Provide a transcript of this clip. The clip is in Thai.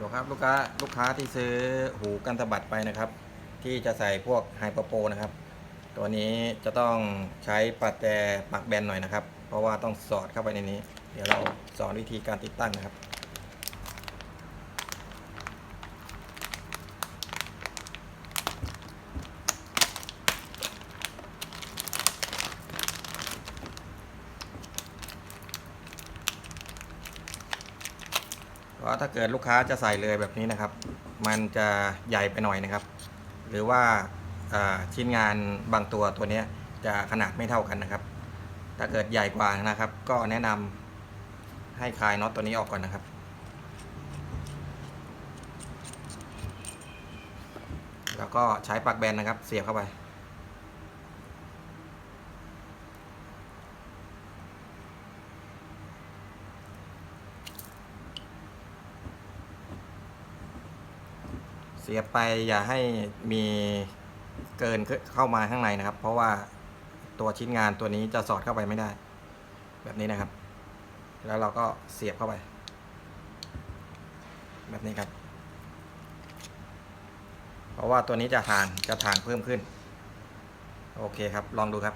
ดูครับลูกค้าลูกค้าที่ซื้อหูกันสะบัดไปนะครับ ที่จะใส่พวกไฮเปอร์โปนะครับ ตัวนี้จะต้องใช้ปัดแต่ปักแบนหน่อยนะครับ เพราะว่าต้องสอดเข้าไปในนี้ เดี๋ยวเราสอนวิธีการติดตั้งนะครับ เพราะถ้าเกิดลูกค้าจะใส่เลยแบบนี้นะครับ มันจะใหญ่ไปหน่อยนะครับ หรือว่าชิ้นงานบางตัวตัวนี้จะขนาดไม่เท่ากันนะครับ ถ้าเกิดใหญ่กว่านะครับ ก็แนะนำให้คลายน็อตตัวนี้ออกก่อนนะครับ แล้วก็ใช้ปลั๊กแบนนะครับ เสียบเข้าไป เสียไปอย่าให้มีเกินเข้ามาข้างในนะครับ เพราะว่าตัวชิ้นงานตัวนี้จะสอดเข้าไปไม่ได้ แบบนี้นะครับ แล้วเราก็เสียบเข้าไป แบบนี้ครับ เพราะว่าตัวนี้จะทางจะทางเพิ่มขึ้น โอเคครับ ลองดูครับ